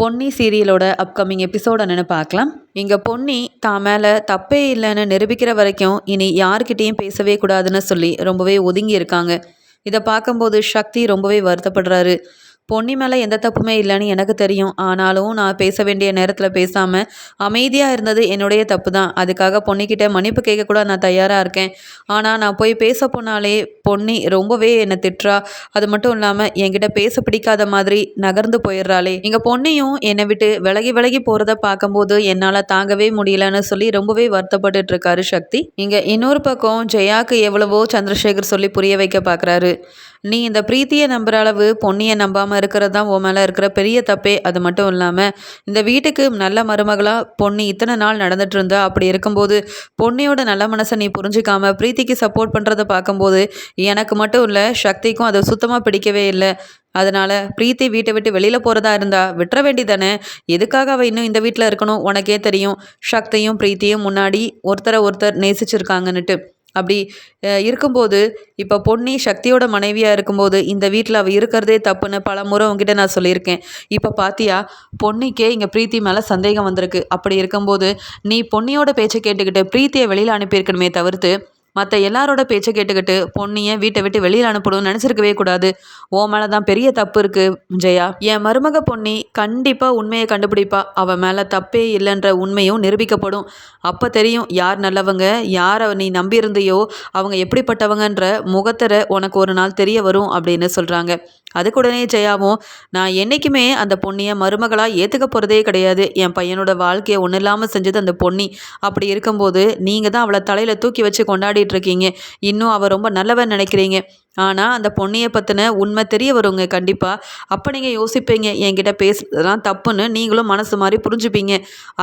Ponni சீரியலோட upcoming episode என்னென்னு பார்க்கலாம். இங்கே பொன்னி தான் மேலே தப்பே இல்லைன்னு நிரூபிக்கிற வரைக்கும் இனி யார்கிட்டேயும் பேசவே கூடாதுன்னு சொல்லி ரொம்பவே ஒதுங்கி இருக்காங்க. இதை பார்க்கும்போது சக்தி ரொம்பவே வருத்தப்படுறாரு. பொன்னி மேலே எந்த தப்புமே இல்லைன்னு எனக்கு தெரியும். ஆனாலும் நான் பேச வேண்டிய நேரத்தில் பேசாமல் அமைதியாக இருந்தது என்னுடைய தப்பு தான் அதுக்காக பொன்னிக்கிட்ட மன்னிப்பு கேட்கக்கூட நான் தயாராக இருக்கேன். ஆனால் நான் போய் பேச போனாலே பொன்னி ரொம்பவே என்னை திட்டுறா அது மட்டும் இல்லாமல் என்கிட்ட பேச பிடிக்காத மாதிரி நகர்ந்து போயிடுறாளே. எங்கள் பொன்னியும் என்னை விட்டு விலகி விலகி போகிறத பார்க்கும்போது என்னால் தாங்கவே முடியலன்னு சொல்லி ரொம்பவே வருத்தப்பட்டு இருக்காரு சக்தி. இங்கே இன்னொரு பக்கம் ஜெயாக்கு எவ்வளவோ சந்திரசேகர் சொல்லி புரிய வைக்க பார்க்குறாரு நீ இந்த பிரீத்தியை நம்புகிற அளவு பொன்னியை நம்பாமல் இருக்கிறது தான் உன் மேலே இருக்கிற பெரிய தப்பே. அது மட்டும் இல்லாமல் இந்த வீட்டுக்கு நல்ல மருமகளாக பொன்னி இத்தனை நாள் நடந்துட்டு இருந்தா அப்படி இருக்கும்போது பொன்னியோட நல்ல மனசை நீ புரிஞ்சிக்காம பிரீத்திக்கு சப்போர்ட் பண்ணுறத பார்க்கும்போது எனக்கு மட்டும் இல்லை சக்திக்கும் அதை சுத்தமாக பிடிக்கவே இல்லை. அதனால் பிரீத்தி வீட்டை விட்டு வெளியில் போகிறதா இருந்தா விட்டுற வேண்டிதானே எதுக்காக அவள் இன்னும் இந்த வீட்டில் இருக்கணும்? உனக்கே தெரியும். சக்தியும் பிரீத்தியும் முன்னாடி ஒருத்தரை ஒருத்தர் நேசிச்சிருக்காங்கன்னுட்டு. அப்படி இருக்கும்போது இப்போ பொன்னி சக்தியோட மனைவியாக இருக்கும்போது இந்த வீட்டில் அவள் இருக்கிறதே தப்புன்னு பல முறை உங்ககிட்ட நான் சொல்லியிருக்கேன். இப்போ பார்த்தியா பொன்னிக்கே இங்கே பிரீத்தி மேலே சந்தேகம் வந்திருக்கு. அப்படி இருக்கும்போது நீ பொன்னியோட பேச்சை கேட்டுக்கிட்டு பிரீத்தியை வெளியில் அனுப்பியிருக்கணுமே தவிர்த்து மற்ற எல்லாரோட பேச்சை கேட்டுக்கிட்டு பொண்ணியை வீட்டை விட்டு வெளியில் அனுப்பணும்னு நினச்சிருக்கவே கூடாது. ஓ மேலே தான் பெரிய தப்பு இருக்குது ஜெயா என் மருமக பொன்னி கண்டிப்பாக உண்மையை கண்டுபிடிப்பா. அவன் மேலே தப்பே இல்லைன்ற உண்மையும் நிரூபிக்கப்படும். அப்போ தெரியும் யார் நல்லவங்க யாரை நீ நம்பியிருந்தையோ அவங்க எப்படிப்பட்டவங்கன்ற முகத்தரை உனக்கு ஒரு நாள் தெரிய வரும் அப்படின்னு சொல்கிறாங்க அதுக்கு உடனே ஜெயாவும் நான் என்றைக்குமே அந்த பொண்ணியை மருமகளாக ஏற்றுக்க போகிறதே கிடையாது. என் பையனோட வாழ்க்கையை ஒன்றும் இல்லாமல் செஞ்சது அந்த பொன்னி. அப்படி இருக்கும்போது நீங்கள் தான் அவளை தலையில் தூக்கி வச்சு கொண்டாடி இருக்கீங்க. இன்னும் அவள் ரொம்ப நல்லவன் நினைக்கிறீங்க. ஆனால் அந்த பொண்ணையை பற்றின உண்மை தெரிய வருங்க கண்டிப்பாக அப்போ நீங்கள் யோசிப்பீங்க என்கிட்ட பேசுறதுலாம் தப்புன்னு நீங்களும் மனசு மாதிரி புரிஞ்சுப்பீங்க.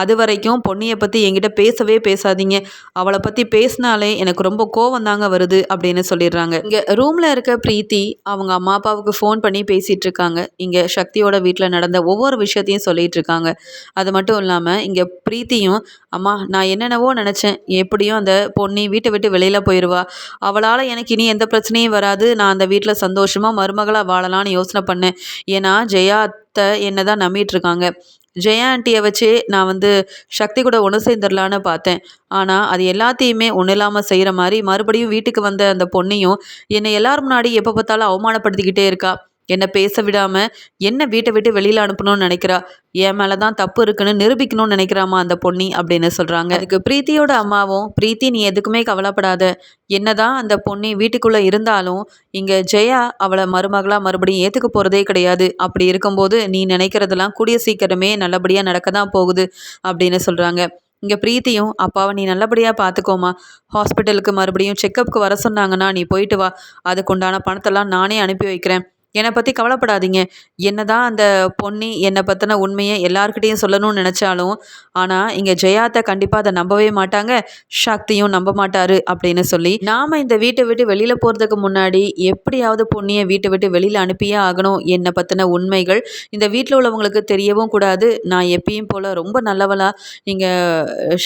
அது வரைக்கும் பொண்ணையை பற்றி என்கிட்ட பேசவே பேசாதீங்க. அவளை பற்றி பேசினாலே எனக்கு ரொம்ப கோவம் தாங்க வருது அப்படின்னு சொல்லிடுறாங்க. இங்கே ரூமில் இருக்க பிரீத்தி அவங்க அம்மா அப்பாவுக்கு ஃபோன் பண்ணி பேசிகிட்டு இருக்காங்க. இங்கே சக்தியோட வீட்டில் நடந்த ஒவ்வொரு விஷயத்தையும் சொல்லிகிட்டு இருக்காங்க. அது மட்டும் இல்லாமல் இங்கே பிரீத்தியும் அம்மா நான் என்னென்னவோ நினச்சேன். எப்படியும் அந்த பொண்ணி வீட்டை விட்டு வெளியில் போயிடுவா அவளால் எனக்கு இனி எந்த பிரச்சனையும் வராது. எப்படியாவது நான் அந்த வீட்டில் சந்தோஷமாக மருமகளாக வாழலான்னு யோசனை பண்ணேன். ஏன்னா ஜெயா அத்தை என்ன தான் நம்பிட்டுருக்காங்க ஜெயா ஆண்டியை வச்சு நான் வந்து சக்தி கூட ஒன்று சேர்ந்துடலான்னு பார்த்தேன். ஆனால் அது எல்லாத்தையுமே ஒன்றும் இல்லாமல் செய்கிற மாதிரி மறுபடியும் வீட்டுக்கு வந்த அந்த பொண்ணையும் என்னை எல்லாரும் முன்னாடி எப்போ பார்த்தாலும் அவமானப்படுத்திக்கிட்டே இருக்கா. என்னை பேச விடாமல் என்ன வீட்டை விட்டு வெளியில் அனுப்பணும்னு நினைக்கிறா? என் மேலே தான் தப்பு இருக்குன்னு நிரூபிக்கணும்னு நினைக்கிறாமா அந்த பொண்ணி அப்படின்னு சொல்கிறாங்க அதுக்கு பிரீத்தியோட அம்மாவும் பிரீத்தி நீ எதுக்குமே கவலைப்படாத. என்னதான் அந்த பொண்ணி வீட்டுக்குள்ளே இருந்தாலும் இங்கே ஜெயா அவளை மருமகளாக மறுபடியும் ஏற்றுக்க போகிறதே கிடையாது. அப்படி இருக்கும்போது நீ நினைக்கிறதெல்லாம் கூடிய சீக்கிரமே நல்லபடியாக நடக்க தான் போகுது அப்படின்னு சொல்கிறாங்க இங்கே பிரீத்தியும் அப்பாவை நீ நல்லபடியாக பார்த்துக்கோமா ஹாஸ்பிட்டலுக்கு மறுபடியும் செக்கப்புக்கு வர சொன்னாங்கன்னா நீ போயிட்டு வா. அதுக்குண்டான பணத்தெல்லாம் நானே அனுப்பி வைக்கிறேன். என்னை பற்றி கவலைப்படாதீங்க. என்ன தான் அந்த பொன்னி என்னை பற்றின உண்மையை எல்லாருக்கிட்டேயும் சொல்லணும்னு நினச்சாலும் ஆனால் இங்கே ஜெயாத்தை கண்டிப்பாக அதை நம்பவே மாட்டாங்க. சக்தியும் நம்ப மாட்டார் அப்படின்னு சொல்லி நாம் இந்த வீட்டை விட்டு வெளியில் போகிறதுக்கு முன்னாடி எப்படியாவது பொண்ணியை வீட்டை விட்டு வெளியில் அனுப்பியே ஆகணும் என்னை பற்றின உண்மைகள். இந்த வீட்டில் உள்ளவங்களுக்கு தெரியவும் கூடாது. நான் எப்பயும் போல் ரொம்ப நல்லவளாக இங்கே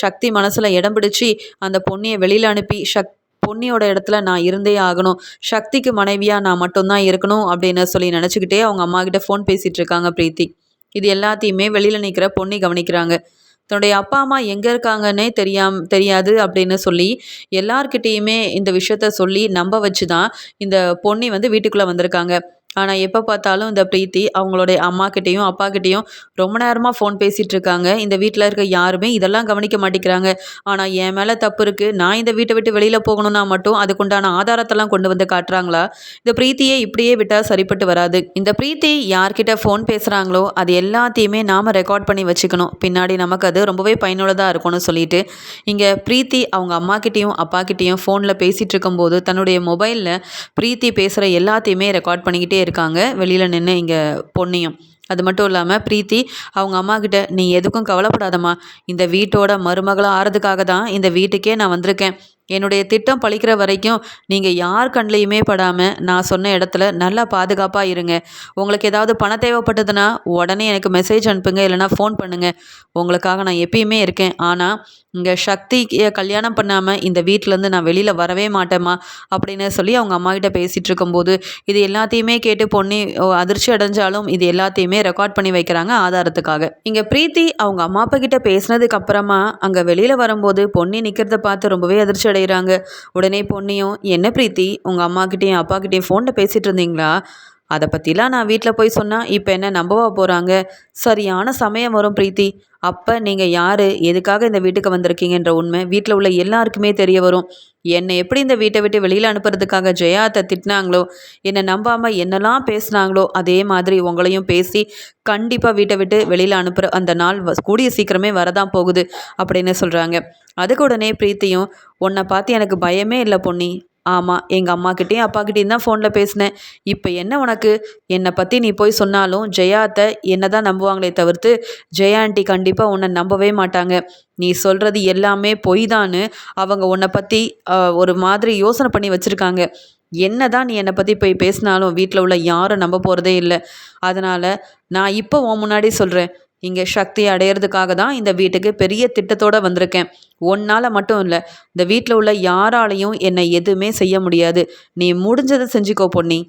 சக்தி மனசில் இடம் பிடிச்சி அந்த பொண்ணியை வெளியில் அனுப்பி சக் பொன்னியோட இடத்துல நான் இருந்தே ஆகணும். சக்திக்கு மனைவியாக நான் மட்டும்தான் இருக்கணும் அப்படின்னு சொல்லி நினச்சிக்கிட்டே அவங்க அம்மா கிட்ட ஃபோன் பேசிகிட்டு இருக்காங்க பிரீத்தி. இது எல்லாத்தையுமே வெளியில் நிற்கிற பொன்னி கவனிக்கிறாங்க. தன்னுடைய அப்பா அம்மா எங்கே இருக்காங்கன்னே தெரியாம தெரியாது அப்படின்னு சொல்லி எல்லார்கிட்டேயுமே இந்த விஷயத்த சொல்லி நம்ப வச்சு தான் இந்த பொண்ணி வந்து வீட்டுக்குள்ளே வந்திருக்காங்க. ஆனால் எப்போ பார்த்தாலும் இந்த பிரீத்தி அவங்களுடைய அம்மாக்கிட்டேயும் அப்பாக்கிட்டேயும் ரொம்ப நேரமாக ஃபோன் பேசிகிட்டு இருக்காங்க. இந்த வீட்டில் இருக்க யாருமே இதெல்லாம் கவனிக்க மாட்டேங்கிறாங்க. ஆனால் என் மேலே தப்பு இருக்குது நான் இந்த வீட்டை விட்டு வெளியில் போகணும்னா மட்டும் அதுக்குண்டான ஆதாரத்தெல்லாம் கொண்டு வந்து காட்டுறாங்களா? இந்த பிரீத்தியை இப்படியே விட்டால் சரிப்பட்டு வராது. இந்த பிரீத்தி யார்கிட்ட ஃபோன் பேசுகிறாங்களோ அது எல்லாத்தையுமே நாம் ரெக்கார்ட் பண்ணி வச்சுக்கணும். பின்னாடி நமக்கு அது ரொம்பவே பயனுள்ளதாக இருக்கும்னு சொல்லிட்டு. இங்கே பிரீத்தி அவங்க அம்மாக்கிட்டேயும் அப்பாக்கிட்டேயும் ஃபோனில் பேசிகிட்டு இருக்கும்போது தன்னுடைய மொபைலில் பிரீத்தி பேசுகிற எல்லாத்தையுமே ரெக்கார்ட் பண்ணிக்கிட்டே இருக்காங்க. வெளியில் நின்று இங்கே பொண்ணையும் அது மட்டும் இல்லாமல் பிரீத்தி அவங்க அம்மா கிட்ட நீ எதுக்கும் கவலைப்படாதம்மா. இந்த வீட்டோட மருமகளாக ஆறதுக்காக தான் இந்த வீட்டுக்கே நான் வந்திருக்கேன். என்னுடைய திட்டம் பழிக்கிற வரைக்கும் நீங்கள் யார் கண்லேயுமே படாமல் நான் சொன்ன இடத்துல நல்லா பாதுகாப்பாக இருங்க. உங்களுக்கு ஏதாவது பணம் தேவைப்பட்டதுன்னா உடனே எனக்கு மெசேஜ் அனுப்புங்க இல்லைனா ஃபோன் பண்ணுங்கள் உங்களுக்காக நான் எப்பயுமே இருக்கேன். ஆனால் இங்கே சக்தி கல்யாணம் பண்ணாமல் இந்த வீட்டிலேருந்து நான் வெளியில் வரவே மாட்டேம்மா அப்படின்னு சொல்லி அவங்க அம்மாக்கிட்ட பேசிகிட்டு இருக்கும்போது இது எல்லாத்தையுமே கேட்டு பொண்ணி அதிர்ச்சி அடைஞ்சாலும் இது எல்லாத்தையுமே ரெக்கார்ட் பண்ணி வைக்கிறாங்க ஆதாரத்துக்காக. இங்கே பிரீத்தி அவங்க அம்மா அப்பா கிட்ட பேசினதுக்கு அப்புறமா அங்கே வெளியில் வரும்போது பொன்னி நிற்கிறத பார்த்து ரொம்பவே அதிர்ச்சி அடைகிறாங்க. உடனே பொன்னியும் என்ன பிரீத்தி? உங்கள் அம்மாக்கிட்டேயும் அப்பாக்கிட்டேயும் ஃபோனில் பேசிகிட்டு இருந்தீங்களா? அதை பற்றிலாம் நான் வீட்டில் போய் சொன்னால் இப்போ என்ன நம்பவா போகிறாங்க சரியான சமயம் வரும் பிரீத்தி. அப்போ நீங்கள் யார்? எதுக்காக இந்த வீட்டுக்கு வந்திருக்கீங்கன்ற உண்மை வீட்டில் உள்ள எல்லாருக்குமே தெரிய வரும். என்னை எப்படி இந்த வீட்டை விட்டு வெளியில் அனுப்புறதுக்காக ஜெயாத்தை திட்டினாங்களோ என்னை நம்பாமல் என்னெல்லாம் பேசுனாங்களோ அதே மாதிரி உங்களையும் பேசி கண்டிப்பாக வீட்டை விட்டு வெளியில் அனுப்புகிற அந்த நாள் கூடிய சீக்கிரமே வரதான் போகுது அப்படின்னு சொல்கிறாங்க அதுக்கு உடனே பிரீத்தியும் உன்னை பார்த்து எனக்கு பயமே இல்லை பொன்னி. ஆமாம் எங்கள் அம்மாக்கிட்டேயும் அப்பாக்கிட்டேயும் தான் ஃபோனில் பேசினேன். இப்போ என்ன உனக்கு? என்னை பற்றி நீ போய் சொன்னாலும் ஜெயாத்தை என்ன தான் நம்புவாங்களே தவிர்த்து ஜெயா ஆண்டி கண்டிப்பாக உன்னை நம்பவே மாட்டாங்க. நீ சொல்கிறது எல்லாமே பொய் தான்னு அவங்க உன்னை பற்றி ஒரு மாதிரி யோசனை பண்ணி வச்சுருக்காங்க. என்ன தான் நீ என்னை பற்றி போய் பேசினாலும் வீட்டில் உள்ள யாரும் நம்ப போகிறதே இல்லை. அதனால் நான் இப்போ உன் முன்னாடி சொல்கிறேன் இங்கே சக்தி அடையிறதுக்காக தான் இந்த வீட்டுக்கு பெரிய திட்டத்தோடு வந்திருக்கேன். ஒன்னால் மட்டும் இல்லை இந்த வீட்டில் உள்ள யாராலையும் என்னை எதுவுமே செய்ய முடியாது. நீ முடிஞ்சதை செஞ்சுக்கோ பொன்னி.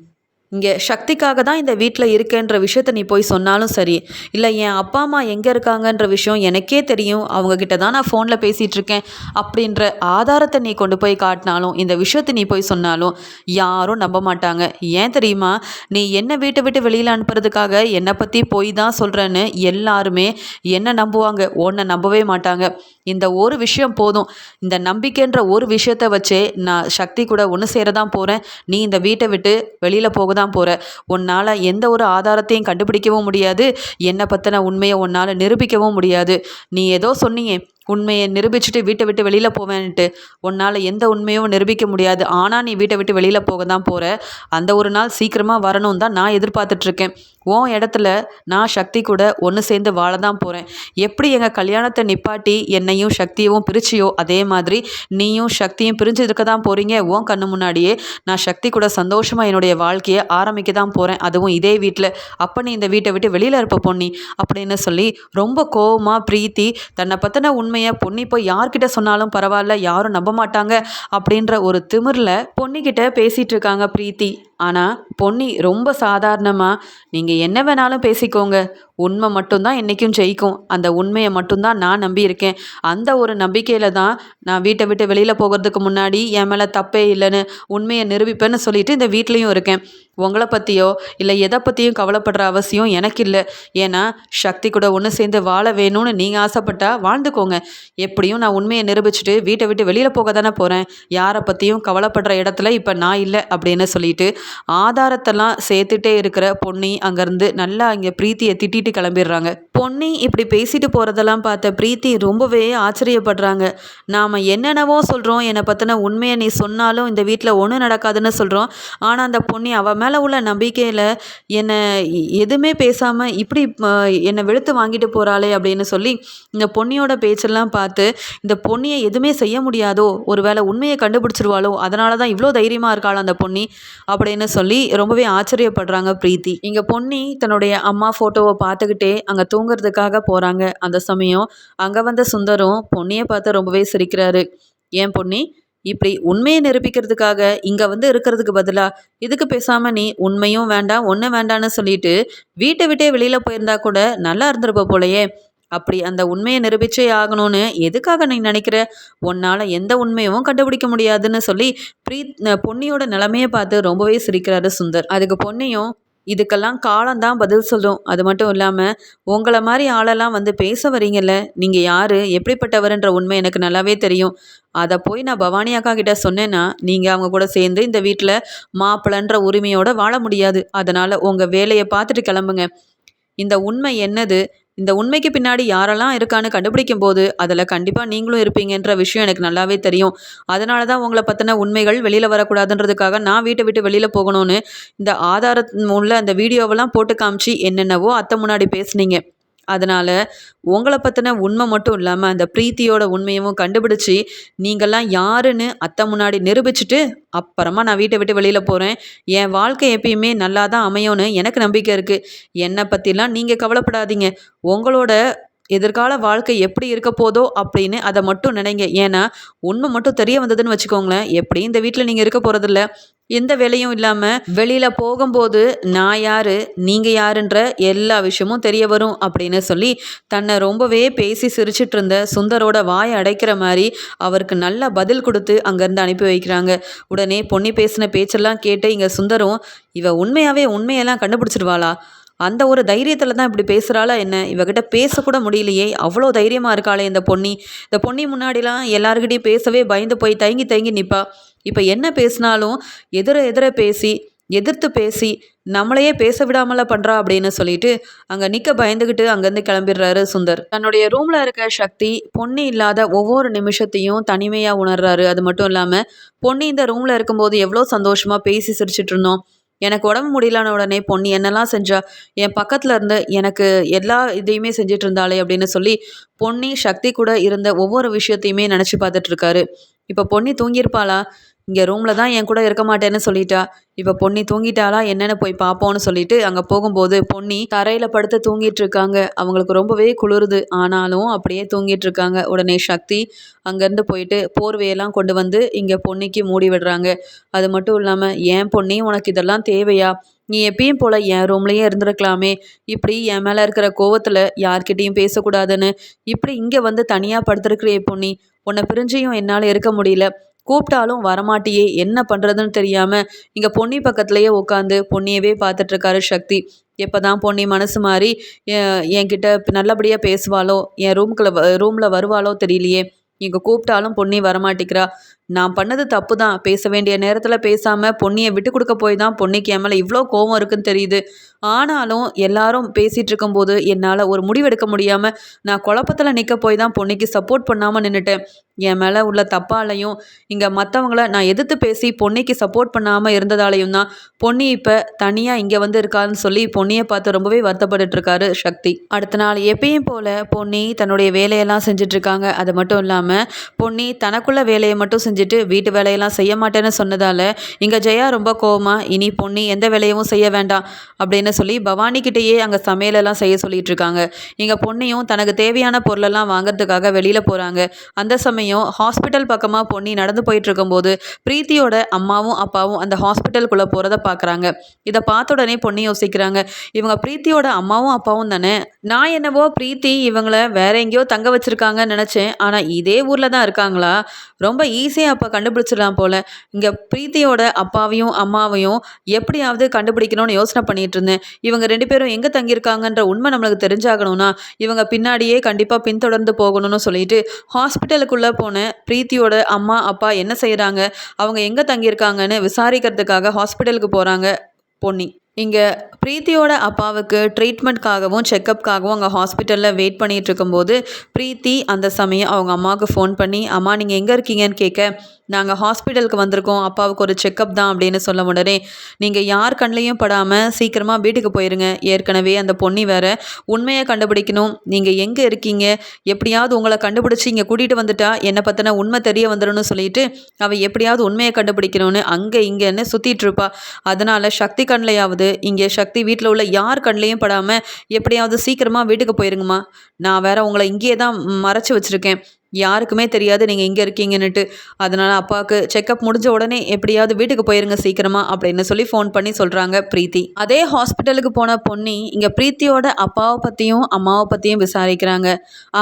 இங்கே சக்திக்காக தான் இந்த வீட்டில் இருக்கேன்ற விஷயத்த நீ போய் சொன்னாலும் சரி. இல்லை என் அப்பா அம்மா எங்கே இருக்காங்கன்ற விஷயம் எனக்கே தெரியும். அவங்கக்கிட்ட தான் நான் ஃபோனில் பேசிகிட்டு இருக்கேன். அப்படின்ற ஆதாரத்தை நீ கொண்டு போய் காட்டினாலும் இந்த விஷயத்தை நீ போய் சொன்னாலும் யாரும் நம்ப மாட்டாங்க. ஏன் தெரியுமா? நீ என்ன வீட்டை விட்டு வெளியில் அனுப்புறதுக்காக என்னை பற்றி போய் தான் சொல்கிறேன்னு எல்லாருமே என்ன நம்புவாங்க. உன்னை நம்பவே மாட்டாங்க. இந்த ஒரு விஷயம் போதும். இந்த நம்பிக்கைன்ற ஒரு விஷயத்த வச்சே நான் சக்தி கூட ஒன்று சேர தான் போகிறேன் நீ இந்த வீட்டை விட்டு வெளியில் போக தான் போகிற உன்னால் எந்த ஒரு ஆதாரத்தையும் கண்டுபிடிக்கவும் முடியாது. என்னை பற்றின உண்மையை உன்னால் நிரூபிக்கவும் முடியாது. நீ ஏதோ சொன்னீங்க உண்மையை நிரூபிச்சுட்டு வீட்டை விட்டு வெளியில் போவேன்ட்டு உன்னால் எந்த உண்மையும் நிரூபிக்க முடியாது. ஆனால் நீ வீட்டை விட்டு வெளியில் போக தான் போகிற அந்த ஒரு நாள் சீக்கிரமாக வரணும் தான் நான் எதிர்பார்த்துட்ருக்கேன் உன் இடத்துல நான் சக்தி கூட ஒன்று சேர்ந்து வாழ தான் போகிறேன் எப்படி எங்கள் கல்யாணத்தை நிப்பாட்டி என்னையும் சக்தியவும் பிரிச்சியோ அதே மாதிரி நீயும் சக்தியும் பிரிஞ்சு இருக்க தான் போகிறீங்க உன் கண்ணு முன்னாடியே நான் சக்தி கூட சந்தோஷமாக என்னுடைய வாழ்க்கையை ஆரம்பிக்க தான் போகிறேன் அதுவும் இதே வீட்டில் அப்போ நீ இந்த வீட்டை விட்டு வெளியில் இருப்ப பொண்ணி அப்படின்னு சொல்லி ரொம்ப கோவமாக பிரீத்தி தன்னை பற்றின உண்மை உண்மையை பொன்னி போய் யார்கிட்ட சொன்னாலும் பரவாயில்ல யாரும் நம்ப மாட்டாங்க அப்படின்ற ஒரு திமிரில் பொன்னிக்கிட்ட பேசிகிட்டு இருக்காங்க பிரீத்தி. ஆனால் பொன்னி ரொம்ப சாதாரணமாக நீங்கள் என்ன வேணாலும் பேசிக்கோங்க. உண்மை மட்டும்தான் என்றைக்கும் ஜெயிக்கும். அந்த உண்மையை மட்டும்தான் நான் நம்பியிருக்கேன். அந்த ஒரு நம்பிக்கையில் தான் நான் வீட்டை விட்டு வெளியில் போகிறதுக்கு முன்னாடி என் மேலே தப்பே இல்லைன்னு உண்மையை நிரூபிப்பேன்னு சொல்லிட்டு இந்த வீட்லேயும் இருக்கேன். உங்களை பற்றியோ இல்லை எதை பற்றியும் கவலைப்படுற அவசியம் எனக்கு இல்லை. ஏன்னா சக்தி கூட ஒன்று சேர்ந்து வாழ வேணும்னு நீங்கள் ஆசைப்பட்டா வாழ்ந்துக்கோங்க. எப்படியும் நான் உண்மையை நிரூபிச்சுட்டு வீட்டை விட்டு வெளியில் போக தானே போகிறேன் யாரை பற்றியும் கவலைப்படுற இடத்துல இப்போ நான் இல்லை அப்படின்னு சொல்லிட்டு ஆதாரத்தெல்லாம் சேர்த்துட்டே இருக்கிற பொன்னி அங்கேருந்து நல்லா இங்கே பிரீத்தியை திட்டிட்டு கிளம்பிடுறாங்க. பொன்னி இப்படி பேசிட்டு போகிறதெல்லாம் பார்த்த பிரீத்தி ரொம்பவே ஆச்சரியப்படுறாங்க. நாம் என்னென்னவோ சொல்கிறோம் என்னை பற்றின உண்மையை நீ சொன்னாலும் இந்த வீட்டில் ஒன்றும் நடக்காதுன்னு சொல்கிறோம் ஆனால் அந்த பொன்னி அவள் மேலே உள்ள நம்பிக்கையில் என்னை எதுவுமே பேசாமல் இப்படி என்னை வெளுத்து வாங்கிட்டு போகிறாளே அப்படின்னு சொல்லி இந்த பொன்னியோட பேச்செல்லாம் பார்த்து இந்த பொன்னியை எதுவுமே செய்ய முடியாதோ ஒரு வேளை உண்மையை கண்டுபிடிச்சிருவாளோ அதனால தான் இவ்வளோ தைரியமாக இருக்காள் அந்த பொன்னி அப்படின்னு சொல்லி ரொம்பவே ஆச்சரியப்படுறாங்க பிரீத்தி. இங்கே பொன்னி தன்னுடைய அம்மா ஃபோட்டோவை பார்த்துக்கிட்டே அங்கே தூங்குறதுக்காக போகிறாங்க அந்த சமயம் அங்கே வந்த சுந்தரம் பொன்னியை பார்த்து ரொம்பவே சிரிக்கிறாரு. ஏன் பொன்னி? இப்படி உண்மையை நிரூபிக்கிறதுக்காக இங்கே வந்து இருக்கிறதுக்கு பதிலாக இதுக்கு பேசாமல் நீ உண்மையும் வேண்டாம் ஒன்றும் வேண்டான்னு சொல்லிட்டு வீட்டை விட்டே வெளியில் போயிருந்தா கூட நல்லா இருந்திருப்ப போலையே. அப்படி அந்த உண்மையை நிரூபிச்சே ஆகணும்னு எதுக்காக நீ நினைக்கிற? உன்னால் எந்த உண்மையும் கண்டுபிடிக்க முடியாதுன்னு சொல்லி ப்ரீத் பொன்னியோட நிலைமையை பார்த்து ரொம்பவே சிரிக்கிறாரு சுந்தர். அதுக்கு பொன்னியும் இதுக்கெல்லாம் காலம்தான் பதில் சொல்லும். அது மட்டும் இல்லாமல் உங்களை மாதிரி ஆளெல்லாம் வந்து பேச வரீங்கல்ல நீங்கள் யார் எப்படிப்பட்டவர்ன்ற உண்மை எனக்கு நல்லாவே தெரியும். அதை போய் நான் பவானி அக்கா கிட்ட சொன்னேன்னா நீங்கள் அவங்க கூட சேர்ந்து இந்த வீட்டில் மாப்பிள்ளன்ற உரிமையோடு வாழ முடியாது. அதனால் உங்கள் வேலையை பார்த்துட்டு கிளம்புங்க. இந்த உண்மை என்னது? இந்த உண்மைக்கு பின்னாடி யாரெல்லாம் இருக்கான்னு கண்டுபிடிக்கும் போது அதில் கண்டிப்பாக நீங்களும் இருப்பீங்கன்ற விஷயம் எனக்கு நல்லாவே தெரியும். அதனால தான் உங்களை பற்றின உண்மைகள் வெளியில் வரக்கூடாதுன்றதுக்காக நான் வீட்டை விட்டு வெளியில் போகணும்னு இந்த ஆதாரம் உள்ள அந்த வீடியோவெல்லாம் போட்டு காமிச்சு என்னென்னவோ அத்தை முன்னாடி பேசுனீங்க. அதனால் உங்களை பற்றின உண்மை மட்டும் இல்லாமல் அந்த பிரீத்தியோட உண்மையவும் கண்டுபிடிச்சி நீங்கள்லாம் யாருன்னு அத்தை முன்னாடி நிரூபிச்சுட்டு அப்புறமா நான் வீட்டை விட்டு வெளியில் போகிறேன் என் வாழ்க்கை எப்பயுமே நல்லா தான் அமையும்னு எனக்கு நம்பிக்கை இருக்குது என்னை பற்றிலாம் நீங்கள் கவலைப்படாதீங்க. உங்களோட எதிர்கால வாழ்க்கை எப்படி இருக்க போதோ அப்படின்னு அதை மட்டும் நினைங்க. ஏன்னா உண்மை மட்டும் தெரிய வந்ததுன்னு வச்சுக்கோங்களேன். எப்படி இந்த வீட்டில் நீங்கள் இருக்க போகிறதில்ல எந்த வேலையும் இல்லாமல் வெளியில் போகும்போது நான் யார் நீங்கள் யாருன்ற எல்லா விஷயமும் தெரிய வரும் அப்படின்னு சொல்லி தன்னை ரொம்பவே பேசி சிரிச்சிட்டு இருந்த சுந்தரோட வாயை அடைக்கிற மாதிரி அவருக்கு நல்ல பதில் கொடுத்து அங்கேருந்து அனுப்பி வைக்கிறாங்க. உடனே பொன்னி பேசின பேச்செல்லாம் கேட்டு இங்கே சுந்தரம் இவ உண்மையாகவே உண்மையெல்லாம் கண்டுபிடிச்சிருவாளா? அந்த ஒரு தைரியத்தில் தான் இப்படி பேசுகிறாளா என்ன? இவகிட்ட பேசக்கூட முடியலையே. அவ்வளோ தைரியமாக இருக்காளே இந்த பொன்னி. இந்த பொன்னி முன்னாடிலாம் எல்லாருக்கிட்டையும் பேசவே பயந்து போய் தயங்கி தயங்கி நிற்பா இப்போ என்ன பேசினாலும் எதிர எதிர பேசி எதிர்த்து பேசி நம்மளையே பேச விடாமல பண்ணுறா அப்படின்னு சொல்லிட்டு அங்கே நிற்க பயந்துக்கிட்டு அங்கேருந்து கிளம்பிடுறாரு சுந்தர். தன்னுடைய ரூமில் இருக்க சக்தி பொன்னி இல்லாத ஒவ்வொரு நிமிஷத்தையும் தனிமையாக உணர்றாரு. அது மட்டும் இல்லாமல் பொன்னி இந்த ரூமில் இருக்கும்போது எவ்வளோ சந்தோஷமாக பேசி சிரிச்சிட்டு இருந்தோம். எனக்கு உடம்பு முடியலான உடனே பொண்ணு என்னெல்லாம் செஞ்சா என் பக்கத்தில் இருந்து எனக்கு எல்லா இதையுமே செஞ்சுட்டு இருந்தாளே அப்படின்னு சொல்லி பொன்னி சக்தி கூட இருந்த ஒவ்வொரு விஷயத்தையுமே நினச்சி பார்த்துட்டு இருக்காரு. இப்போ பொன்னி தூங்கியிருப்பாளா? இங்கே ரூமில் தான் என் கூட இருக்க மாட்டேன்னு சொல்லிட்டா. இப்போ பொன்னி தூங்கிட்டாளா? என்னென்னு போய் பார்ப்போன்னு சொல்லிட்டு அங்கே போகும்போது பொன்னி தரையில் படுத்து தூங்கிட்டு இருக்காங்க. அவங்களுக்கு ரொம்பவே குளிருது. ஆனாலும் அப்படியே தூங்கிட்டு இருக்காங்க. உடனே சக்தி அங்கேருந்து போயிட்டு போர்வையெல்லாம் கொண்டு வந்து இங்கே பொன்னிக்கு மூடி விடுறாங்க. அது மட்டும் இல்லாமல் ஏன் பொன்னி உனக்கு இதெல்லாம் தேவையா? நீ எப்பயும் போல் என் ரூம்லேயே இருந்திருக்கலாமே. இப்படி என் மேலே இருக்கிற கோவத்தில் யார்கிட்டேயும் பேசக்கூடாதுன்னு. இப்படி இங்கே வந்து தனியாக படுத்துருக்கிறியே பொன்னி. உன்னை பிரிஞ்சியும் என்னால் இருக்க முடியல. கூப்பிட்டாலும் வரமாட்டியே என்ன பண்ணுறதுன்னு தெரியாமல் இங்கே பொன்னி பக்கத்துலேயே உட்காந்து பொன்னியவே பார்த்துட்ருக்காரு சக்தி. எப்போ தான் பொன்னி மனசு மாறி என்கிட்ட நல்லபடியாக பேசுவாளோ என் ரூம்குள்ளே ரூமில் வருவாளோ தெரியலையே. இங்கே கூப்பிட்டாலும் பொன்னி வரமாட்டேங்கிறா. நான் பண்ணது தப்பு தான் பேச வேண்டிய நேரத்தில் பேசாமல் பொன்னியை விட்டு கொடுக்க போய் தான் பொன்னிக்கு என் மேலே இவ்வளோ கோவம் இருக்குன்னு தெரியுது. ஆனாலும் எல்லாரும் பேசிகிட்டு இருக்கும்போது என்னால் ஒரு முடிவெடுக்க முடியாமல் நான் குழப்பத்தில் நிற்க போய் தான் பொன்னிக்கு சப்போர்ட் பண்ணாமல் நின்றுட்டேன் என் மேலே உள்ள தப்பாலையும் இங்கே மற்றவங்கள நான் எதிர்த்து பேசி பொன்னிக்கு சப்போர்ட் பண்ணாமல் இருந்ததாலையும் தான் பொன்னி இப்போ தனியாக இங்கே வந்து இருக்கான்னு சொல்லி பொன்னியை பார்த்து ரொம்பவே வருத்தப்பட்டுருக்காரு சக்தி. அடுத்த நாள் எப்பயும் போல் பொன்னி தன்னுடைய வேலையெல்லாம் செஞ்சிட்ருக்காங்க அது மட்டும் இல்லாமல் பொன்னி தனக்குள்ள வேலையை மட்டும் செஞ்சு செஞ்சுட்டு வீட்டு வேலையெல்லாம் செய்ய மாட்டேன்னு சொன்னதால் இங்கே ஜெயா ரொம்ப கோவமாக இனி பொண்ணு எந்த வேலையும் செய்ய வேண்டாம் அப்படின்னு சொல்லி பவானிக்கிட்டேயே அங்கே சமையலெல்லாம் செய்ய சொல்லிட்டு இருக்காங்க இங்கே பொண்ணையும் தனக்கு தேவையான பொருளெல்லாம் வாங்குறதுக்காக வெளியில் போகிறாங்க அந்த சமயம் ஹாஸ்பிட்டல் பக்கமாக பொண்ணி நடந்து போயிட்டு இருக்கும்போது பிரீத்தியோட அம்மாவும் அப்பாவும் அந்த ஹாஸ்பிட்டலுக்குள்ளே போகிறத பார்க்குறாங்க இதை பார்த்த உடனே பொண்ணு யோசிக்கிறாங்க இவங்க பிரீத்தியோட அம்மாவும் அப்பாவும் தானே? நான் என்னவோ பிரீத்தி இவங்களை வேற எங்கேயோ தங்க வச்சுருக்காங்கன்னு நினச்சேன் ஆனால் இதே ஊரில் தான் இருக்காங்களா? ரொம்ப ஈஸியாக அப்போ கண்டுபிடிச்சிடலாம் போல். இங்கே பிரீத்தியோட அப்பாவையும் அம்மாவையும் எப்படியாவது கண்டுபிடிக்கணும்னு யோசனை பண்ணிகிட்டு இருந்தேன். இவங்க ரெண்டு பேரும் எங்கே தங்கியிருக்காங்கன்ற உண்மை நம்மளுக்கு தெரிஞ்சாகணும்னா இவங்க பின்னாடியே கண்டிப்பாக பின்தொடர்ந்து போகணும்னு சொல்லிட்டு ஹாஸ்பிட்டலுக்குள்ளே போன பிரீத்தியோட அம்மா அப்பா என்ன செய்கிறாங்க அவங்க எங்கே தங்கியிருக்காங்கன்னு விசாரிக்கிறதுக்காக ஹாஸ்பிட்டலுக்கு போகிறாங்க பொன்னி. இங்கே பிரீத்தியோட அப்பாவுக்கு ட்ரீட்மெண்ட்காகவும் செக்கப்காகவும் அங்கே ஹாஸ்பிட்டலில் வெயிட் பண்ணிகிட்டு இருக்கும்போது பிரீத்தி அந்த சமயம் அவங்க அம்மாவுக்கு ஃபோன் பண்ணி அம்மா நீங்கள் எங்கே இருக்கீங்கன்னு கேட்க நாங்கள் ஹாஸ்பிட்டலுக்கு வந்திருக்கோம் அப்பாவுக்கு ஒரு செக்கப் தான் அப்படின்னு சொல்ல உடனே நீங்கள் யார் கண்ணிலையும் படாமல் சீக்கிரமாக வீட்டுக்கு போயிருங்க. ஏற்கனவே அந்த பொண்ணி வேற உண்மையை கண்டுபிடிக்கணும். நீங்கள் எங்கே இருக்கீங்க? எப்படியாவது உங்களை கண்டுபிடிச்சி இங்கே கூட்டிகிட்டு வந்துட்டா என்னை பற்றின உண்மை தெரிய வந்துடும்னு சொல்லிட்டு அவள் எப்படியாவது உண்மையை கண்டுபிடிக்கணும்னு அங்கே இங்கேன்னு சுற்றிட்டுருப்பா அதனால் சக்தி கண்ணிலையாவது இங்கே சக்தி வீட்டில் உள்ள யார் கண்ணிலையும் படாமல் எப்படியாவது சீக்கிரமாக வீட்டுக்கு போயிருங்கம்மா. நான் வேற உங்களை இங்கேயே தான் மறைச்சி வச்சுருக்கேன். யாருக்குமே தெரியாது நீங்கள் இங்கே இருக்கீங்கன்னுட்டு. அதனால் அப்பாவுக்கு செக்கப் முடிஞ்ச உடனே எப்படியாவது வீட்டுக்கு போயிருங்க சீக்கிரமா அப்படின்னு சொல்லி ஃபோன் பண்ணி சொல்கிறாங்க பிரீத்தி. அதே ஹாஸ்பிட்டலுக்கு போன பொன்னி இங்கே பிரீத்தியோட அப்பாவை பற்றியும் அம்மாவை பற்றியும் விசாரிக்கிறாங்க.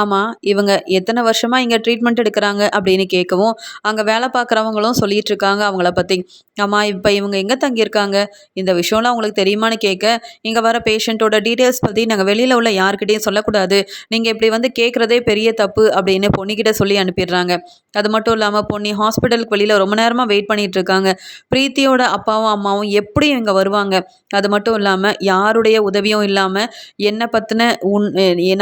ஆமாம் இவங்க எத்தனை வருஷமாக இங்கே ட்ரீட்மெண்ட் எடுக்கிறாங்க அப்படின்னு கேட்கவும் அங்கே வேலை பார்க்குறவங்களும் சொல்லிட்டு இருக்காங்க அவங்கள பற்றி ஆமாம் இப்போ இவங்க எங்கே தங்கியிருக்காங்க? இந்த விஷயம்லாம் உங்களுக்கு தெரியுமான்னு கேட்க இங்கே வர பேஷண்ட்டோட டீட்டெயில்ஸ் பற்றி நாங்கள் வெளியில் உள்ள யாருக்கிட்டேயும் சொல்லக்கூடாது. நீங்கள் இப்படி வந்து கேட்குறதே பெரிய தப்பு அப்படின்னு பொன்னி கிட்ட சொல்லி அனுப்பிடுறாங்க. அது மட்டும் இல்லாமல் பொன்னி ஹாஸ்பிட்டலுக்கு வெளியில் ரொம்ப நேரமாக வெயிட் பண்ணிகிட்டு இருக்காங்க. பிரீத்தியோட அப்பாவும் அம்மாவும் எப்படி இங்கே வருவாங்க? அது மட்டும் இல்லாமல் யாருடைய உதவியும் இல்லாமல் என்னை பற்றின உன்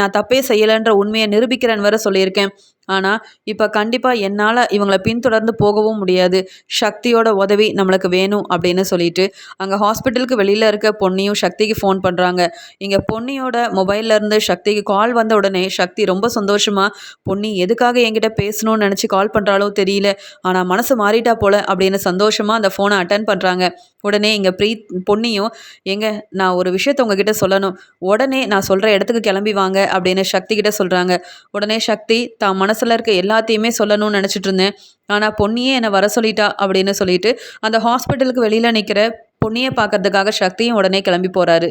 நான் தப்பே செய்யலைன்ற உண்மையை நிரூபிக்கிறேன்னு வர சொல்லியிருக்கேன். ஆனால் இப்போ கண்டிப்பாக என்னால் இவங்களை பின்தொடர்ந்து போகவும் முடியாது. சக்தியோட உதவி நம்மளுக்கு வேணும் அப்படின்னு சொல்லிட்டு அங்கே ஹாஸ்பிட்டலுக்கு வெளியில் இருக்க பொன்னியும் சக்திக்கு ஃபோன் பண்ணுறாங்க இங்கே பொன்னியோட மொபைல்லேருந்து சக்திக்கு கால் வந்த உடனே சக்தி ரொம்ப சந்தோஷமாக பொன்னி எதுக்காக என்கிட்ட பேசணும்னு நினச்சி கால் பண்ணுறாலோ தெரியல. ஆனால் மனசு மாறிட்டா போல அப்படின்னு சந்தோஷமாக அந்த ஃபோனை அட்டன் பண்ணுறாங்க உடனே எங்கள் ப்ரீத் பொன்னியும் எங்க நான் ஒரு விஷயத்த உங்ககிட்ட சொல்லணும். உடனே நான் சொல்கிற இடத்துக்கு கிளம்பி வாங்க அப்படின்னு சக்தி கிட்ட சொல்கிறாங்க உடனே சக்தி தான் மனசில் இருக்க எல்லாத்தையுமே சொல்லணும்னு நினச்சிட்டு இருந்தேன். ஆனால் பொண்ணியே என்னை வர சொல்லிட்டா அப்படின்னு சொல்லிட்டு அந்த ஹாஸ்பிட்டலுக்கு வெளியில் நிற்கிற பொண்ணியை பார்க்கறதுக்காக சக்தியும் உடனே கிளம்பி போகிறாரு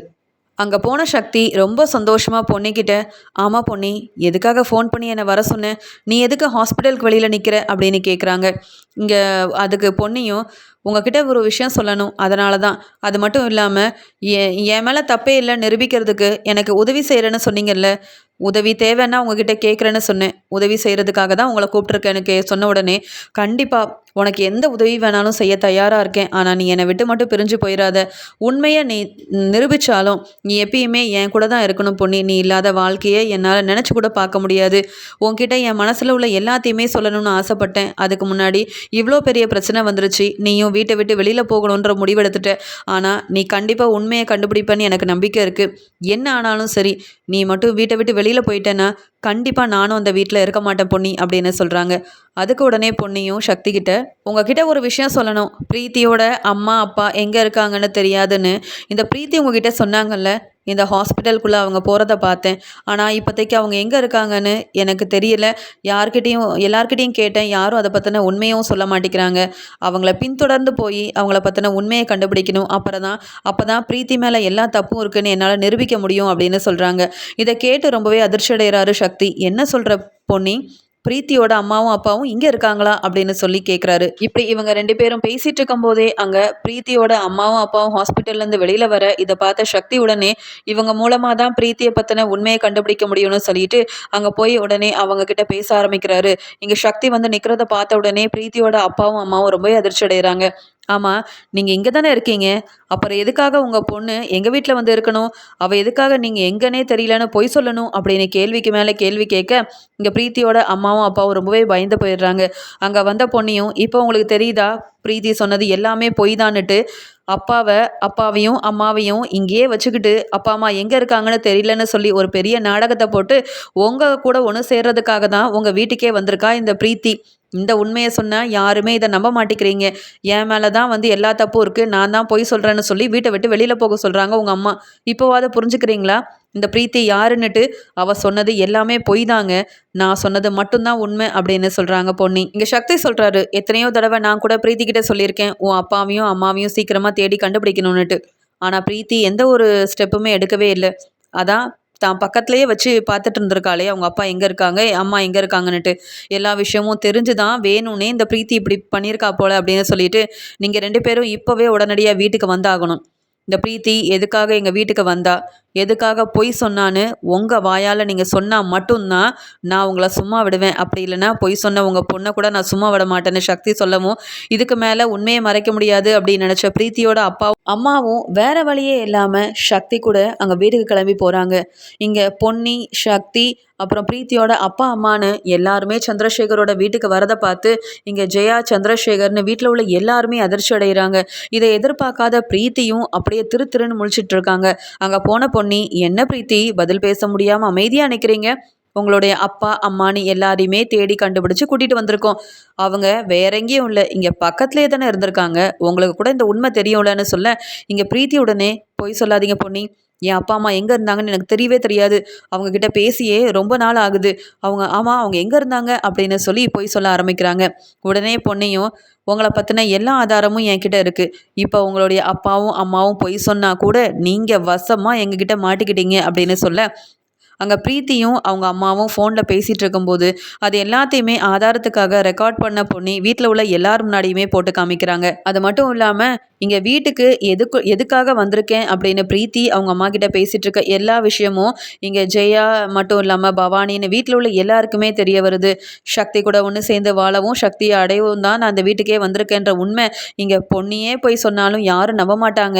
அங்கே போன சக்தி ரொம்ப சந்தோஷமாக பொண்ணிக்கிட்ட ஆமாம் பொன்னி எதுக்காக ஃபோன் பண்ணி என்னை வர சொன்னேன் நீ எதுக்கு ஹாஸ்பிட்டலுக்கு வெளியில் நிற்கிற அப்படின்னு கேட்குறாங்க இங்கே அதுக்கு பொண்ணையும் உங்ககிட்ட ஒரு விஷயம் சொல்லணும். அதனால தான் அது மட்டும் இல்லாமல் என் என் மேலே தப்பே இல்லை நிரூபிக்கிறதுக்கு எனக்கு உதவி செய்கிறேன்னு சொன்னீங்கல்ல உதவி தேவைன்னா உங்ககிட்ட கேட்குறேன்னு சொன்னேன். உதவி செய்கிறதுக்காக தான் உங்களை கூப்பிட்ருக்கேன் எனக்கு சொன்ன உடனே கண்டிப்பாக உனக்கு எந்த உதவி வேணாலும் செய்ய தயாராக இருக்கேன். ஆனால் நீ என்னை விட்டு மட்டும் பிரிஞ்சு போயிடாத உண்மையை நீ நிரூபித்தாலும் நீ எப்பயுமே என் கூட தான் இருக்கணும் பொண்ணி நீ இல்லாத வாழ்க்கையை என்னால் நினச்சி கூட பார்க்க முடியாது. உன்கிட்ட என் மனசில் உள்ள எல்லாத்தையுமே சொல்லணும்னு ஆசைப்பட்டேன். அதுக்கு முன்னாடி இவ்வளோ பெரிய பிரச்சனை வந்துருச்சு. நீயும் வீட்டை விட்டு வெளியில் போகணுன்ற முடிவெடுத்துட்ட ஆனால் நீ கண்டிப்பாக உண்மையை கண்டுபிடிப்பேன்னு எனக்கு நம்பிக்கை இருக்குது என்ன ஆனாலும் சரி நீ மட்டும் வீட்டை விட்டு வெளியில் போயிட்டேன்னா கண்டிப்பாக நானும் அந்த வீட்டில் இருக்க மாட்டேன் பொன்னி அப்படின்னு சொல்கிறாங்க அதுக்கு உடனே பொன்னியும் சக்தி கிட்ட உங்ககிட்ட ஒரு விஷயம் சொல்லணும். பிரீத்தியோட அம்மா அப்பா எங்கே இருக்காங்கன்னு தெரியாதுன்னு. இந்த பிரீத்தி உங்ககிட்ட சொன்னாங்கல்ல இந்த ஹாஸ்பிட்டலுக்குள்ளே அவங்க போகிறத பார்த்தேன். ஆனால் இப்போதைக்கு அவங்க எங்கே இருக்காங்கன்னு எனக்கு தெரியல. யார்கிட்டேயும் எல்லார்கிட்டேயும் கேட்டேன். யாரும் அதை பற்றின உண்மையும் சொல்ல மாட்டேங்கிறாங்க. அவங்கள பின்தொடர்ந்து போய் அவங்கள பற்றின உண்மையை கண்டுபிடிக்கணும். அப்புறம் தான் அப்போ தான் பிரீத்தி மேலே எல்லா தப்பும் இருக்குன்னு என்னால் நிரூபிக்க முடியும் அப்படின்னு சொல்கிறாங்க இதை கேட்டு ரொம்பவே அதிர்ச்சி அடைகிறாரு சக்தி. என்ன சொல்கிற பொன்னி? பிரீத்தியோட அம்மாவும் அப்பாவும் இங்கே இருக்காங்களா அப்படின்னு சொல்லி கேட்குறாரு இப்படி இவங்க ரெண்டு பேரும் பேசிட்டு இருக்கும்போதே அங்கே பிரீத்தியோட அம்மாவும் அப்பாவும் ஹாஸ்பிட்டல்லேருந்து வெளியில் வர இதை பார்த்த சக்தி உடனே இவங்க மூலமாக தான் பிரீத்தியை பற்றின உண்மையை கண்டுபிடிக்க முடியும்னு சொல்லிட்டு அங்கே போய் உடனே அவங்க கிட்ட பேச ஆரம்பிக்கிறாரு. இங்கே சக்தி வந்து நிற்கிறத பார்த்த உடனே பிரீத்தியோட அப்பாவும் அம்மாவும் ரொம்ப அதிர்ச்சி அடைகிறாங்க ஆமாம் நீங்கள் இங்கே தானே இருக்கீங்க? அப்புறம் எதுக்காக உங்கள் பொண்ணு எங்கள் வீட்டில் வந்து இருக்கணும்? அவள் எதுக்காக நீங்கள் எங்கன்னே தெரியலன்னு பொய் சொல்லணும்? அப்படின்னு கேள்விக்கு மேலே கேள்வி கேட்க இங்கே பிரீத்தியோட அம்மாவும் அப்பாவும் ரொம்பவே பயந்து போயிடுறாங்க. அங்கே வந்த பொண்ணையும் இப்போ உங்களுக்கு தெரியுதா? பிரீத்தி சொன்னது எல்லாமே பொய் தான்னுட்டு அப்பாவை அப்பாவையும் அம்மாவையும் இங்கேயே வச்சுக்கிட்டு அப்பா அம்மா எங்கே இருக்காங்கன்னு தெரியலன்னு சொல்லி ஒரு பெரிய நாடகத்தை போட்டு உங்கள் கூட ஒன்று சேர்றதுக்காக தான் உங்கள் வீட்டுக்கே வந்திருக்கா இந்த பிரீத்தி. இந்த உண்மையை சொன்னால் யாருமே இதை நம்ப மாட்டேங்கிறீங்க என் மேலே தான் வந்து எல்லா தப்பும் இருக்குது நான் தான் பொய் சொல்கிறேன்னு சொல்லி வீட்டை விட்டு வெளியில் போக சொல்கிறாங்க உங்கள் அம்மா. இப்போவாது புரிஞ்சுக்கிறீங்களா? இந்த பிரீத்தி யாருன்னுட்டு அவள் சொன்னது எல்லாமே பொய் தாங்க. நான் சொன்னது மட்டும்தான் உண்மை அப்படின்னு சொல்கிறாங்க பொன்னி. இங்கே சக்தி சொல்கிறாரு எத்தனையோ தடவை நான் கூட பிரீத்தி கிட்டே சொல்லியிருக்கேன். உன் அப்பாவையும் அம்மாவையும் சீக்கிரமாக தேடி கண்டுபிடிக்கணும்னுட்டு. ஆனால் பிரீத்தி எந்த ஒரு ஸ்டெப்புமே எடுக்கவே இல்லை. அதான் தான் பக்கத்துலேயே வச்சு பார்த்துட்டு இருந்திருக்காளே அவங்க அப்பா எங்கே இருக்காங்க அம்மா எங்கே இருக்காங்கன்னுட்டு. எல்லா விஷயமும் தெரிஞ்சு தான் வேணும்னே இந்த பிரீத்தி இப்படி பண்ணியிருக்கா போல அப்படின்னு சொல்லிட்டு நீங்கள் ரெண்டு பேரும் இப்போவே உடனடியாக வீட்டுக்கு வந்தாகணும். இந்த பிரீத்தி எதுக்காக எங்கள் வீட்டுக்கு வந்தா? எதுக்காக பொய் சொன்னான்னு உங்கள் வாயால் நீங்கள் சொன்னால் மட்டும்தான் நான் உங்களை சும்மா விடுவேன். அப்படி இல்லைன்னா பொய் சொன்ன உங்கள் பொண்ணை கூட நான் சும்மா விட மாட்டேன்னு சக்தி சொல்லவும் இதுக்கு மேலே உண்மையை மறைக்க முடியாது அப்படின்னு நினச்ச பிரீத்தியோட அப்பாவும் அம்மாவும் வேற வழியே இல்லாமல் சக்தி கூட அங்கே வீட்டுக்கு கிளம்பி போகிறாங்க இங்கே பொன்னி சக்தி அப்புறம் பிரீத்தியோட அப்பா அம்மானு எல்லாருமே சந்திரசேகரோட வீட்டுக்கு வரதை பார்த்து இங்கே ஜெயா சந்திரசேகர்னு வீட்டில் உள்ள எல்லாருமே அதிர்ச்சி அடைகிறாங்க இதை எதிர்பார்க்காத பிரீத்தியும் அப்படியே திரு திருன்னு முழிச்சிட்டு இருக்காங்க. அங்கே போன பொண்ணு பொன்னி என்ன பிரீத்தி? பதில் பேச முடியாமல் அமைதியாக நிற்கிறீங்க உங்களுடைய அப்பா அம்மானு எல்லாரையுமே தேடி கண்டுபிடிச்சு கூட்டிகிட்டு வந்திருக்கோம். அவங்க வேற எங்கேயும் இல்லை. இங்கே பக்கத்துலேயே தானே இருந்திருக்காங்க. உங்களுக்கு கூட இந்த உண்மை தெரியும்லன்னு சொல்ல இங்கே பிரீத்தி உடனே பொய் சொல்லாதீங்க பொன்னி. என் அப்பா அம்மா எங்கே இருந்தாங்கன்னு எனக்கு தெரியவே தெரியாது. அவங்கக்கிட்ட பேசியே ரொம்ப நாள் ஆகுது. அவங்க ஆமாம் அவங்க எங்கே இருந்தாங்க அப்படின்னு சொல்லி போய் சொல்ல ஆரம்பிக்கிறாங்க. உடனே பொண்ணையும் உங்களை பற்றின எல்லா ஆதாரமும் என்கிட்ட இருக்குது இப்போ உங்களுடைய அப்பாவும் அம்மாவும் பொய் சொன்னால் கூட நீங்கள் வசமாக எங்ககிட்ட மாட்டிக்கிட்டீங்க அப்படின்னு சொல்ல அங்கே ப்ரீத்தியும் அவங்க அம்மாவும் ஃபோனில் பேசிகிட்டு இருக்கும்போது அது எல்லாத்தையுமே ஆதாரத்துக்காக ரெக்கார்ட் பண்ண பொண்ணி வீட்டில் உள்ள எல்லார் முன்னாடியுமே போட்டு காமிக்கிறாங்க. அது மட்டும் இல்லாமல் இங்கே வீட்டுக்கு எதுக்கு எதுக்காக வந்திருக்கேன் அப்படின்னு ப்ரீத்தி அவங்க அம்மா கிட்ட பேசிகிட்டு இருக்க எல்லா விஷயமும் இங்கே ஜெயா மட்டும் இல்லாமல் பவானின்னு வீட்டில் உள்ள எல்லாருக்குமே தெரிய வருது. சக்தி கூட ஒன்று சேர்ந்து வாழவும் சக்தியை அடையவும் தான் நான் அந்த வீட்டுக்கே வந்திருக்கேன்ற உண்மை இங்கே பொண்ணியே போய் சொன்னாலும் யாரும் நம்ப மாட்டாங்க.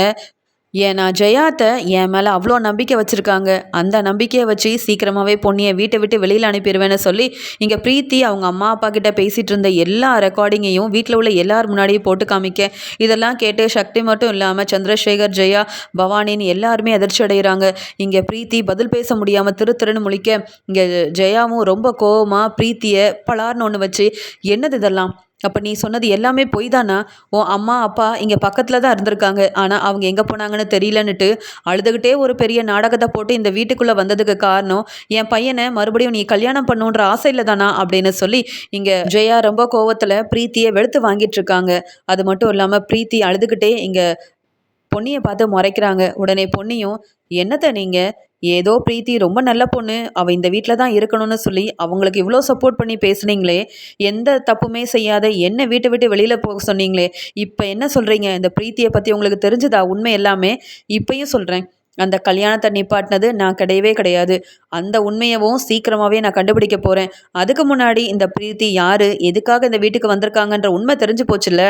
ஏன்னா ஜெயாத்த என் மேலே அவ்வளோ நம்பிக்கை வச்சுருக்காங்க. அந்த நம்பிக்கையை வச்சு சீக்கிரமாகவே பொண்ணியை வீட்டை விட்டு வெளியில் அனுப்பிடுவேன்னு சொல்லி இங்கே ப்ரீத்தி அவங்க அம்மா அப்பா கிட்ட பேசிகிட்டு இருந்த எல்லா ரெக்கார்டிங்கையும் வீட்டில் உள்ள எல்லார் முன்னாடியும் போட்டு காமிக்க. இதெல்லாம் கேட்டு சக்தி மட்டும் இல்லாமல் சந்திரசேகர் ஜெயா பவானின்னு எல்லாருமே அதிர்ச்சி அடைகிறாங்க இங்கே ப்ரீத்தி பதில் பேச முடியாமல் திரு திருன்னு முழிக்க இங்கே ஜெயாவும் ரொம்ப கோவமாக ப்ரீத்தியை பலார்னு ஒன்று வச்சு என்னது இதெல்லாம்? அப்போ நீ சொன்னது எல்லாமே பொய் தானா உன் அம்மா அப்பா இங்கே பக்கத்தில் தான் இருந்திருக்காங்க. ஆனால் அவங்க எங்கே போனாங்கன்னு தெரியலன்னுட்டு அழுதுகிட்டே ஒரு பெரிய நாடகத்தை போட்டு இந்த வீட்டுக்குள்ளே வந்ததுக்கு காரணம் என் பையனை மறுபடியும் நீ கல்யாணம் பண்ணுன்ற ஆசையில் தானா அப்படின்னு சொல்லி இங்கே ஜெயா ரொம்ப கோவத்தில் பிரீத்தியை வெளுத்து வாங்கிட்டு இருக்காங்க. அது மட்டும் இல்லாமல் பிரீத்தி அழுதுகிட்டே இங்கே பொன்னியை பார்த்து முறைக்கிறாங்க. உடனே பொன்னியும் என்னத்தை நீங்கள் ஏதோ பிரீத்தி ரொம்ப நல்ல பொண்ணு. அவள் இந்த வீட்டில் தான் இருக்கணும்னு சொல்லி அவங்களுக்கு இவ்வளோ சப்போர்ட் பண்ணி பேசுனீங்களே. எந்த தப்புமே செய்யாத என்ன வீட்டை விட்டு வெளியில் போக சொன்னீங்களே. இப்போ என்ன சொல்கிறீங்க இந்த பிரீத்தியை பற்றி உங்களுக்கு தெரிஞ்சதா? உண்மை எல்லாமே? இப்பயும் சொல்கிறேன் அந்த கல்யாணத்தை நிப்பாட்டினது நான் கிடையவே கிடையாது. அந்த உண்மையவும் சீக்கிரமாகவே நான் கண்டுபிடிக்க போகிறேன் அதுக்கு முன்னாடி இந்த பிரீத்தி யார்? எதுக்காக இந்த வீட்டுக்கு வந்திருக்காங்கன்ற உண்மை தெரிஞ்சு போச்சுல்ல?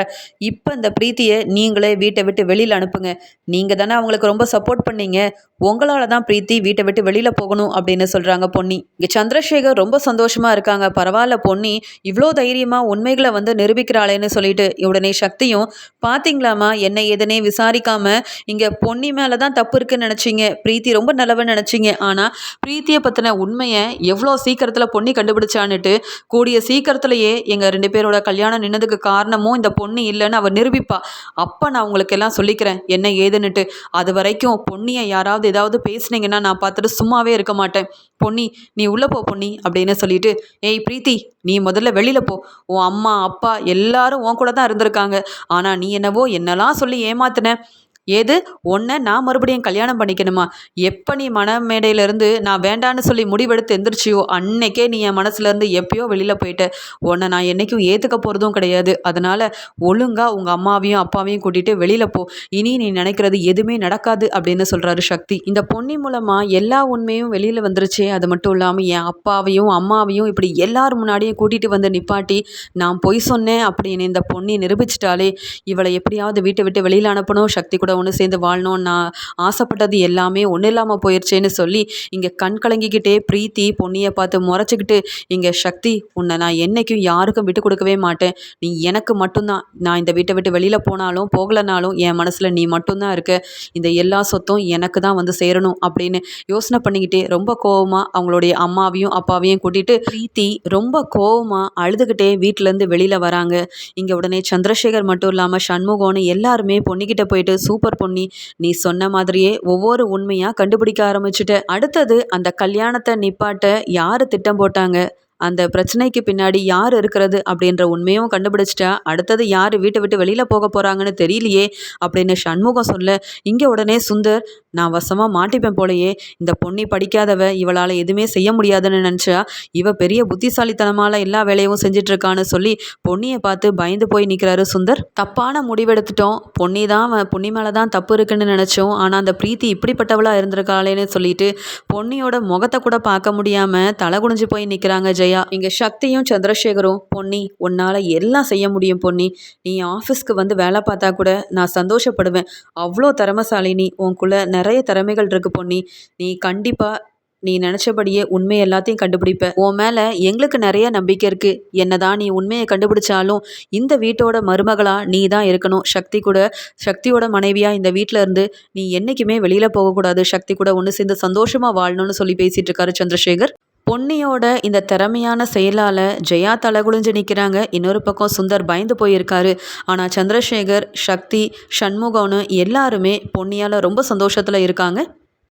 இப்போ இந்த பிரீத்தியை நீங்களே வீட்டை விட்டு வெளியில் அனுப்புங்க. நீங்கள் தானே அவங்களுக்கு ரொம்ப சப்போர்ட் பண்ணீங்க. உங்களால் தான் பிரீத்தி வீட்டை விட்டு வெளியில் போகணும் அப்படின்னு சொல்கிறாங்க பொன்னி. இங்கே சந்திரசேகர் ரொம்ப சந்தோஷமாக இருக்காங்க. பரவாயில்ல பொன்னி இவ்வளோ தைரியமாக உண்மைகளை வந்து நிரூபிக்கிறாளேன்னு சொல்லிட்டு உடனே சக்தியும் பார்த்தீங்களாமா என்ன எதனே விசாரிக்காமல் இங்கே பொன்னி மேலே தான் தப்பு இருக்குன்னு நினச்சிங்க? பிரீத்தி ரொம்ப நல்லவன்னு நினச்சிங்க. ஆனால் பிரீத்தியை பற்றின உண்மையை எவ்வளோ சீக்கிரத்தில் பொண்ணி கண்டுபிடிச்சான்னுட்டு கூடிய சீக்கிரத்துலையே எங்கள் ரெண்டு பேரோட கல்யாணம் நின்னதுக்கு காரணமும் இந்த பொண்ணு இல்லைன்னு அவர் நிரூபிப்பா. அப்போ நான் உங்களுக்கு எல்லாம் சொல்லிக்கிறேன் என்ன ஏதுன்னுட்டு. அது வரைக்கும் பொன்னியை யாராவது ஏதாவது பேசுனீங்கன்னா நான் பார்த்துட்டு சும்மாவே இருக்க மாட்டேன். பொன்னி நீ உள்ளே போ பொன்னி அப்படின்னு சொல்லிட்டு ஏய் பிரீத்தி நீ முதல்ல வெளியில் போ. உன் அம்மா அப்பா எல்லாரும் உன் கூட தான் இருந்திருக்காங்க. ஆனால் நீ என்னவோ என்னெல்லாம் சொல்லி ஏமாத்தின. ஏது? ஒன்று நான் மறுபடியும் கல்யாணம் பண்ணிக்கணுமா? எப்போ நீ மனமேடையிலேருந்து நான் வேண்டான்னு சொல்லி முடிவெடுத்து எந்திரிச்சியோ அன்னைக்கே நீ என் மனசுலேருந்து எப்பயோ வெளியில் போயிட்ட. உன்னை நான் என்றைக்கும் ஏற்றுக்க போகிறதும் கிடையாது. அதனால் ஒழுங்காக உங்கள் அம்மாவையும் அப்பாவையும் கூட்டிகிட்டு வெளியில் போ. இனி நீ நினைக்கிறது எதுவுமே நடக்காது அப்படின்னு சொல்கிறாரு சக்தி. இந்த பொன்னி மூலமாக எல்லா உண்மையும் வெளியில் வந்துருச்சு. அது மட்டும் இல்லாமல் என் அப்பாவையும் அம்மாவையும் இப்படி எல்லார் முன்னாடியும் கூட்டிகிட்டு வந்து நிப்பாட்டி நான் பொய் சொன்னேன் அப்படின்னு இந்த பொண்ணி நிரூபிச்சிட்டாலே இவளை எப்படியாவது வீட்டை விட்டு வெளியில் அனுப்பணும். சக்தி கூட ஒன்று சேர்ந்து வாழணும் நான் ஆசைப்பட்டது எல்லாமே ஒன்றும் இல்லாமல் போயிடுச்சேன்னு சொல்லி இங்கே கண் கலங்கிக்கிட்டே பிரீத்தி பொன்னியை பார்த்து முறைச்சிக்கிட்டு இங்கே சக்தி உன்னை நான் என்றைக்கும் யாருக்கும் விட்டு கொடுக்கவே மாட்டேன். நீ எனக்கு மட்டும்தான். நான் இந்த வீட்டை விட்டு வெளியில் போனாலும் போகலனாலும் என் மனசில் நீ மட்டும்தான் இருக்க. இந்த எல்லா சொத்தும் எனக்கு தான் வந்து சேரணும் அப்படின்னு யோசனை பண்ணிக்கிட்டே ரொம்ப கோவமாக அவங்களுடைய அம்மாவையும் அப்பாவையும் கூட்டிகிட்டு பிரீத்தி ரொம்ப கோவமாக அழுதுகிட்டே வீட்டிலேருந்து வெளியில் வராங்க. இங்கே உடனே சந்திரசேகர் மட்டும் இல்லாமல் சண்முகம்னு எல்லாருமே பொண்ணிக்கிட்ட போயிட்டு சூப்பர் சூப்பர் பொன்னி. நீ சொன்ன மாதிரியே ஒவ்வொரு உண்மையாக கண்டுபிடிக்க ஆரம்பிச்சிட்ட அடுத்தது அந்த கல்யாணத்தை நிப்பாட்ட யார் திட்டம் போட்டாங்க? அந்த பிரச்சனைக்கு பின்னாடி யார் இருக்கிறது அப்படின்ற உண்மையும் கண்டுபிடிச்சிட்டா அடுத்தது யார் வீட்டை விட்டு வெளியில் போக போகிறாங்கன்னு தெரியலையே அப்படின்னு சண்முகம் சொல்ல இங்கே உடனே சுந்தர் நான் வசமாக மாட்டிப்பேன் போலையே இந்த பொண்ணி படிக்காதவ இவளால் எதுவுமே செய்ய முடியாதுன்னு நினச்சா இவ பெரிய புத்திசாலித்தனமால எல்லா வேலையும் செஞ்சிட்ருக்கான்னு சொல்லி பொன்னியை பார்த்து பயந்து போய் நிற்கிறாரு சுந்தர். தப்பான முடிவெடுத்துட்டோம். பொன்னி தான் பொன்னி மேலே தான் தப்பு இருக்குன்னு நினச்சோம். ஆனால் அந்த பிரீத்தி இப்படிப்பட்டவளாக இருந்திருக்காளேன்னு சொல்லிட்டு பொன்னியோட முகத்தை கூட பார்க்க முடியாமல் தலை குடிஞ்சு போய் நிற்கிறாங்க ஜெய இங்கே சக்தியும் சந்திரசேகரும் பொன்னி உன்னால் எல்லாம் செய்ய முடியும் பொன்னி. நீ ஆஃபீஸ்க்கு வந்து வேலை பார்த்தா கூட நான் சந்தோஷப்படுவேன். அவ்வளோ திறமசாலி நீ. உனக்குள்ளே நிறைய திறமைகள் இருக்கு பொன்னி. நீ கண்டிப்பாக நீ நினச்சபடியே உண்மை எல்லாத்தையும் கண்டுபிடிப்ப. உன் மேலே எங்களுக்கு நிறைய நம்பிக்கை இருக்குது என்னதான் நீ உண்மையை கண்டுபிடிச்சாலும் இந்த வீட்டோட மருமகளாக நீ தான் இருக்கணும். சக்தி கூட சக்தியோட மனைவியாக இந்த வீட்டில் இருந்து நீ என்றைக்குமே வெளியில் போகக்கூடாது. சக்தி கூட ஒன்று சேர்ந்து சந்தோஷமாக வாழணும்னு சொல்லி பேசிகிட்டு இருக்காரு சந்திரசேகர். பொன்னியோட இந்த திறமையான செயலால் ஜெயா தலைகுளிஞ்சு நிற்கிறாங்க இன்னொரு பக்கம் சுந்தர் பயந்து போயிருக்காரு. ஆனால் சந்திரசேகர் சக்தி சண்முகம்னு எல்லாருமே பொன்னியால் ரொம்ப சந்தோஷத்தில் இருக்காங்க.